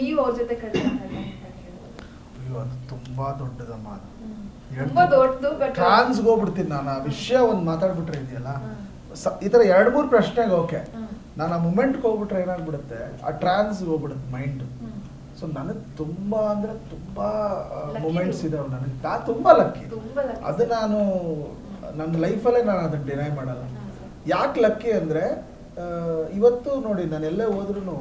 ನೀವು ಅವ್ರ ಜೊತೆ ಅಯ್ಯೋ ಅದು ತುಂಬಾ ದೊಡ್ಡದಮ್ಮ ಅದು. ತುಂಬಾ ದೊಡ್ಡದು ಬಟ್ ಟ್ರಾನ್ಸ್ಗೆ ಹೋಗ್ಬಿಡ್ತೀನಿ ನಾನು ಆ ವಿಷಯ ಒಂದು ಮಾತಾಡ್ಬಿಟ್ರೆ ಇದೆಯಲ್ಲ? ಈ ಥರ ಎರಡು ಮೂರು ಪ್ರಶ್ನೆಗೆ ಓಕೆ. ನಾನು ಆ ಮೂಮೆಂಟ್ಗೆ ಹೋಗ್ಬಿಟ್ರೆ ಏನಾಗ್ಬಿಡುತ್ತೆ? ಆ ಟ್ರಾನ್ಸ್ಗೆ ಹೋಗ್ಬಿಡುತ್ತೆ ಮೈಂಡ್. ಸೊ ನನಗೆ ತುಂಬಾ ಅಂದ್ರೆ ತುಂಬಾ ಮೂಮೆಂಟ್ಸ್. ಇದಾವೆ ನನಗೆ. ನಾ ತುಂಬಾ ಲಕ್ಕಿ. ಅದು ನಾನು ನನ್ನ ಲೈಫಲ್ಲೇ ನಾನು ಅದನ್ನ ಡಿನೈ ಮಾಡಲ್ಲ. ಯಾಕೆ ಲಕ್ಕಿ ಅಂದ್ರೆ ಇವತ್ತು ನೋಡಿ ನಾನು ಎಲ್ಲೇ ಹೋದ್ರೂ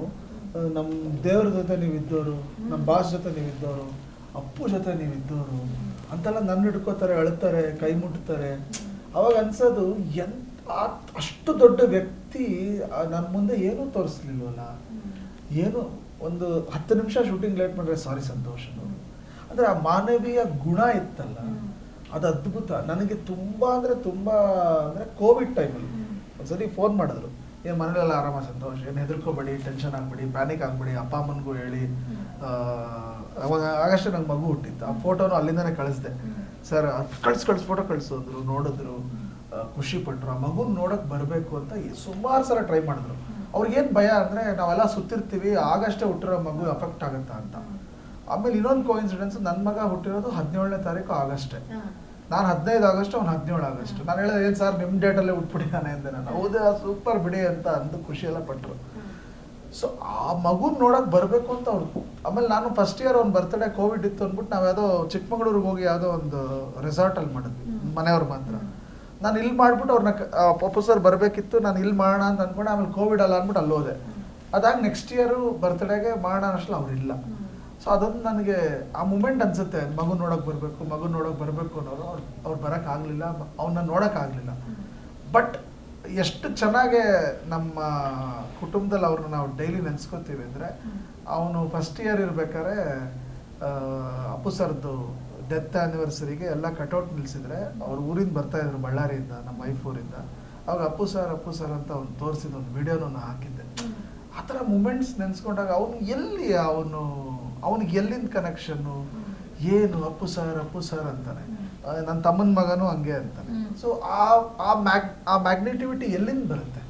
ನಮ್ಮ ದೇವ್ರ ಜೊತೆ ನೀವು ಇದ್ದವರು ನಮ್ಮ ಬಾಸ್ ಜೊತೆ ನೀವು ಇದ್ದವರು ಅಪ್ಪು ಜೊತೆ ನೀವು ಇದ್ದವರು ಅಂತೆಲ್ಲ ನನ್ನ ಹಿಡ್ಕೋತಾರೆ, ಅಳ್ತಾರೆ, ಕೈ ಮುಟ್ತಾರೆ. ಅವಾಗ ಅನ್ಸೋದು ಎಂತ ಅಷ್ಟು ದೊಡ್ಡ ವ್ಯಕ್ತಿ ನನ್ನ ಮುಂದೆ ಏನೂ ತೋರಿಸ್ಲಿಲ್ವಲ್ಲ? ಏನು ಒಂದು ಹತ್ತು ನಿಮಿಷ ಶೂಟಿಂಗ್ ಲೇಟ್ ಮಾಡಿದ್ರೆ ಸಾರಿ ಸಂತೋಷ ಅಂದರೆ ಆ ಮಾನವೀಯ ಗುಣ ಇತ್ತಲ್ಲ, ಅದು ಅದ್ಭುತ. ನನಗೆ ತುಂಬ ಅಂದರೆ ತುಂಬ ಅಂದರೆ ಕೋವಿಡ್ ಟೈಮಲ್ಲಿ ಒಂದ್ಸರಿ ಫೋನ್ ಮಾಡಿದ್ರು. ಏನು ಮನೇಲೆಲ್ಲ ಆರಾಮ ಸಂತೋಷ. ಏನು ಹೆದರ್ಕೋಬೇಡಿ ಟೆನ್ಷನ್ ಆಗಬೇಡಿ ಪ್ಯಾನಿಕ್ ಆಗಬೇಡಿ. ಅಪ್ಪ ಅಮ್ಮನಿಗೂ ಹೇಳಿ. ಅವಾಗ ಆಗಷ್ಟೇ ನಂಗೆ ಮಗು ಹುಟ್ಟಿತ್ತು. ಆ ಫೋಟೋನು ಅಲ್ಲಿಂದನೇ ಕಳಿಸ್ದೆ. ಸರ್ ಕಳ್ಸಿ ಕಳ್ಸಿ ಫೋಟೋ ಕಳಿಸೋದ್ರು ನೋಡಿದ್ರು. ಆ, ಖುಷಿ ಪಟ್ರು. ಆ ಮಗು ನೋಡೋಕೆ ಬರಬೇಕು ಅಂತ ಸುಮಾರು ಸಲ ಟ್ರೈ ಮಾಡಿದ್ರು. ಅವ್ರಿಗೇನು ಭಯ ಅಂದರೆ ನಾವೆಲ್ಲ ಸುತ್ತಿರ್ತೀವಿ ಆಗಷ್ಟೇ ಹುಟ್ಟಿರೋ ಮಗು ಎಫೆಕ್ಟ್ ಆಗುತ್ತಾ ಅಂತ. ಆಮೇಲೆ ಇನ್ನೊಂದು ಕೋಇನ್ಸಿಡೆನ್ಸ್ ನನ್ನ ಮಗ ಹುಟ್ಟಿರೋದು ಹದಿನೇಳನೇ ತಾರೀಕು ಆಗಸ್ಟೇ ಹಾ. ನಾನು ಹದಿನೈದು ಆಗಸ್ಟ್ ಅವ್ನು ಹದಿನೇಳು ಆಗಸ್ಟ್. ನಾನು ಹೇಳಿದೆ ಏನು ಸರ್ ನಿಮ್ಮ ಡೇಟಲ್ಲೇ ಉಟ್ಬಿಟ್ಟಿದ್ದಾನೆ ಅಂದೆ ನಾನು. ಹೌದು ಸೂಪರ್ ಬಿಡಿ ಅಂತ ಅಂದು ಖುಷಿ ಎಲ್ಲ ಪಟ್ಟರು ಸೊ ಆ ಮಗು ನೋಡಕ್ ಬರಬೇಕು ಅಂತ ಅವ್ರು. ಆಮೇಲೆ ನಾನು ಫಸ್ಟ್ ಇಯರ್ ಅವ್ನ ಬರ್ತಡೇ ಕೋವಿಡ್ ಇತ್ತು ಅಂದ್ಬಿಟ್ಟು ನಾವು ಯಾವುದೋ ಚಿಕ್ಕಮಗಳೂರಿಗೆ ಹೋಗಿ ಯಾವುದೋ ಒಂದು ರೆಸಾರ್ಟಲ್ಲಿ ಮಾಡಿದ್ವಿ. ಮನೆಯವ್ರ ಮಾತ್ರ. ನಾನು ಇಲ್ಲಿ ಮಾಡ್ಬಿಟ್ಟು ಅವ್ರನ್ನ ಪಪ್ಪು ಸರ್ ಬರಬೇಕಿತ್ತು ನಾನು ಇಲ್ಲಿ ಮಾಡೋಣ ಅಂತ ಅಂದ್ಕೊಂಡು ಆಮೇಲೆ ಕೋವಿಡ್ ಅಲ್ಲ ಅಂದ್ಬಿಟ್ಟು ಅಲ್ಲಿ ಹೋದೆ ಅದಾಗ ನೆಕ್ಸ್ಟ್ ಇಯರು ಬರ್ತ್ಡೇಗೆ ಮಾಡೋಣ ಅಷ್ಟು ಅವ್ರು ಇಲ್ಲ ಸೊ ಅದೊಂದು ನನಗೆ ಆ ಮೂಮೆಂಟ್ ಅನ್ಸುತ್ತೆ. ಮಗು ನೋಡೋಕೆ ಬರಬೇಕು, ಮಗು ನೋಡೋಕೆ ಬರಬೇಕು ಅನ್ನೋರು ಅವ್ರು ಅವ್ರು ಬರಕ್ ಆಗ್ಲಿಲ್ಲ. ಅವನ್ನ ನೋಡೋಕ್ಕಾಗಲಿಲ್ಲ ಬಟ್ ಎಷ್ಟು ಚೆನ್ನಾಗೆ ನಮ್ಮ ಕುಟುಂಬದಲ್ಲಿ ಅವ್ರನ್ನ ನಾವು ಡೈಲಿ ನೆನ್ಸ್ಕೋತೀವಿ ಅಂದರೆ, ಅವನು ಫಸ್ಟ್ ಇಯರ್ ಇರ್ಬೇಕಾದ್ರೆ ಅಪ್ಪು ಸರ್ದು ಡೆತ್ ಆ್ಯನಿವರ್ಸರಿಗೆ ಎಲ್ಲ ಕಟೌಟ್ ನಿಲ್ಸಿದ್ರೆ, ಅವ್ರ ಊರಿಂದ ಬರ್ತಾ ಇದ್ರು ಬಳ್ಳಾರಿಯಿಂದ, ನಮ್ಮ ಮೈಫೂರಿಂದ ಅವಾಗ ಅಪ್ಪು ಸರ್ ಅಪ್ಪು ಸರ್ ಅಂತ ಅವ್ನು ತೋರಿಸಿದ ಒಂದು ವಿಡಿಯೋನ ಹಾಕಿದ್ದೆ. ಆ ಥರ ಮೂಮೆಂಟ್ಸ್ ನೆನೆಸ್ಕೊಂಡಾಗ ಅವನು ಎಲ್ಲಿ ಅವನು ಅವನಿಗೆ ಎಲ್ಲಿಂದ ಕನೆಕ್ಷನ್ನು ಏನು? ಅಪ್ಪು ಸರ್ ಅಪ್ಪು ಸರ್ ಅಂತಾನೆ. ನನ್ನ ತಮ್ಮನ ಮಗನು ಹಂಗೆ ಅಂತಾನೆ. ಸೊ ಆ ಆ ಮ್ಯಾಗ್ ಆ ಮ್ಯಾಗ್ನೆಟಿವಿಟಿ ಎಲ್ಲಿಂದ ಬರುತ್ತೆ?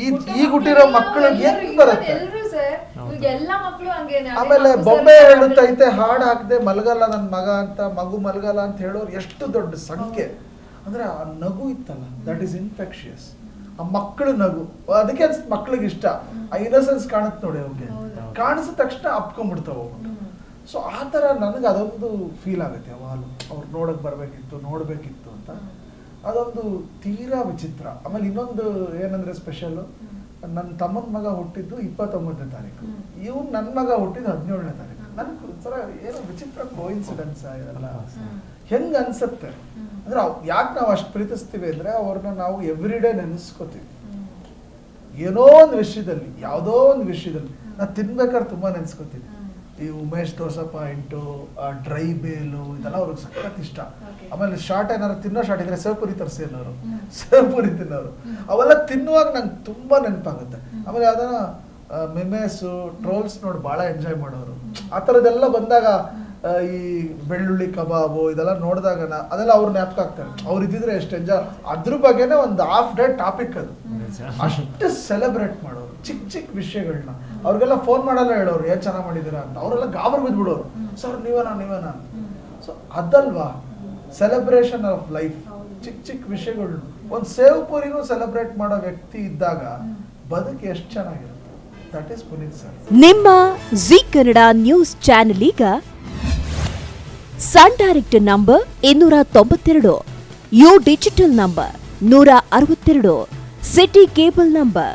ಈ ಈಗ ಹುಟ್ಟಿರೋ ಮಕ್ಕಳಿಗೆ ಹೆಂಗ್ ಬರುತ್ತೆ? ಮಕ್ಕಳು ಆಮೇಲೆ ಮಕ್ಕಳು ಬೊಂಬೆ ಹೇಳುತ್ತೈತೆ ಹಾಡು ಹಾಕದೆ ಮಲಗಲ್ಲ ನನ್ನ ಮಗ ಅಂತ ಮಗು ಮಲಗಲ್ಲ ಅಂತ ಹೇಳೋರು ಎಷ್ಟು ದೊಡ್ಡ ಸಂಖ್ಯೆ. ಅಂದ್ರೆ ಆ ನಗು ಇತ್ತಲ್ಲ ದಟ್ ಈಸ್ ಇನ್ಫೆಕ್ಷಿಯಸ್ ಆ ಮಕ್ಕಳು ನಗು. ಅದಕ್ಕೆ ಅನ್ಸುತ್ತೆ ಮಕ್ಳಿಗೆ ಇಷ್ಟ ಆ ಇನ್ನಸೆನ್ಸ್ ಕಾಣುತ್ತೆ ನೋಡಿ ಅವ್ರಿಗೆ. ಹೌದು. ಕಾಣಿಸಿದ ತಕ್ಷಣ ಅಪ್ಕೊಂಡ್ಬಿಡ್ತಾವ ಸೊ ಆ ಥರ ನನಗೆ ಅದೊಂದು ಫೀಲ್ ಆಗುತ್ತೆ ಯಾವಾಗಲೂ ಅವ್ರು ನೋಡೋಕೆ ಬರಬೇಕಿತ್ತು ನೋಡಬೇಕಿತ್ತು ಅಂತ. ಅದೊಂದು ತೀರಾ ವಿಚಿತ್ರ. ಆಮೇಲೆ ಇನ್ನೊಂದು ಏನಂದರೆ ಸ್ಪೆಷಲ್ಲು ನನ್ನ ತಮ್ಮನ ಮಗ ಹುಟ್ಟಿದ್ದು ಇಪ್ಪತ್ತೊಂಬತ್ತನೇ ತಾರೀಕು. ಇವ್ನು ನನ್ನ ಮಗ ಹುಟ್ಟಿದ್ದು ಹದಿನೇಳನೇ ತಾರೀಕು. ನನಗೆ ಒಂಥರ ಏನೋ ವಿಚಿತ್ರ ಕೋಇನ್ಸಿಡೆನ್ಸ್ ಇದೆಲ್ಲ. ಹೆಂಗೆ ಹೆಂಗ್ ಅನ್ಸುತ್ತೆ? ಅಂದರೆ ಅಂದ್ರೆ ಯಾಕೆ ನಾವು ಅಷ್ಟು ಪ್ರೀತಿಸ್ತೀವಿ ಅಂದರೆ ಅವ್ರನ್ನ ನಾವು ಎವ್ರಿ ಡೇ ನೆನೆಸ್ಕೋತೀವಿ ಏನೋ ಒಂದು ವಿಷಯದಲ್ಲಿ ಯಾವುದೋ ಒಂದು ವಿಷಯದಲ್ಲಿ. ನಾ ತಿನ್ಬೇಕಾದ್ರೆ ತುಂಬಾ ನೆನ್ಸ್ಕೊತೀನಿ. ಈ ಉಮೇಶ್ ದೋಸೆ ಪಾಯಿಂಟು ಡ್ರೈ ಬೇಲು ಇದೆಲ್ಲ ಅವ್ರಿಗೆ ಸಖತ್ ಇಷ್ಟ. ಆಮೇಲೆ ಶಾರ್ಟ್ ಏನಾದ್ರು ತಿನ್ನೋ ಶಾರ್ಟ್ ಇದ್ರೆ ಸೇವ್ಪುರಿ ತರಿಸಿ ಅನ್ನೋರು. ಸೇವ್ಪುರಿ ತಿನ್ನೋರು. ಅವೆಲ್ಲ ತಿನ್ನುವಾಗ ನಂಗೆ ತುಂಬಾ ನೆನಪಾಗುತ್ತೆ. ಆಮೇಲೆ ಯಾವ್ದಾರ ಮೆಮೇಸು ಟ್ರೋಲ್ಸ್ ನೋಡಿ ಭಾಳ ಎಂಜಾಯ್ ಮಾಡೋರು. ಆ ಥರದ್ದೆಲ್ಲ ಬಂದಾಗ ಈ ಬೆಳ್ಳುಳ್ಳಿ ಕಬಾಬು ಇದೆಲ್ಲ ನೋಡಿದಾಗ ಅದೆಲ್ಲ ಅವ್ರು ಜ್ಞಾಪಕ ಆಗ್ತಾರೆ. ಅವ್ರು ಇದ್ದಿದ್ರೆ ಎಷ್ಟು ಎಂಜಾಯ್ ಅದ್ರ ಬಗ್ಗೆನೇ ಒಂದು ಹಾಫ್ ಡೇ ಟಾಪಿಕ್ ಅದು. ಅಷ್ಟು ಸೆಲೆಬ್ರೇಟ್ ಮಾಡೋರು. ಚಿಕ್ಕ ಚಿಕ್ಕ ವಿಷಯಗಳನ್ನ. ಅವ್ರಿಗೆಲ್ಲ ಫೋನ್ ಮಾಡಲ್ಲ ಹೇಳೋರು ಏನ್ ಚೆನ್ನಾಗಿ ಮಾಡಿದ್ದೀರಾ? ಅಂತ. ಅವರೆಲ್ಲ ಗಾಬರ್ ಬಿದ್ಬಿಡೋರು. ಸರ್ ನೀವೇನಾ ನೀವೇನಾ? ಸೊ ಅದಲ್ವಾ? ಸೆಲೆಬ್ರೇಷನ್ ಆಫ್ ಲೈಫ್ ಚಿಕ್ಕ ಚಿಕ್ಕ ವಿಷಯಗಳು ಒಂದು ಸೇವ್ ಪೂರಿನೂ ಸೆಲೆಬ್ರೇಟ್ ಮಾಡೋ ವ್ಯಕ್ತಿ ಇದ್ದಾಗ ಬದುಕು ಎಷ್ಟು ಚೆನ್ನಾಗಿರುತ್ತೆ. ದಟ್ ಈಸ್ ಪುನೀತ್ ಸರ್ ನಿಮ್ಮ ಜಿ ಕನ್ನಡ ನ್ಯೂಸ್ ಚಾನೆಲ್ ಈಗ ಸನ್ ಡೈರೆಕ್ಟ್ ನಂಬರ್ ಇನ್ನೂರ ತೊಂಬತ್ತೆರಡು ಯು ಡಿಜಿಟಲ್ ನಂಬರ್ ನೂರ ಅರವತ್ತೆರಡು ಸಿಟಿ ಕೇಬಲ್ ನಂಬರ್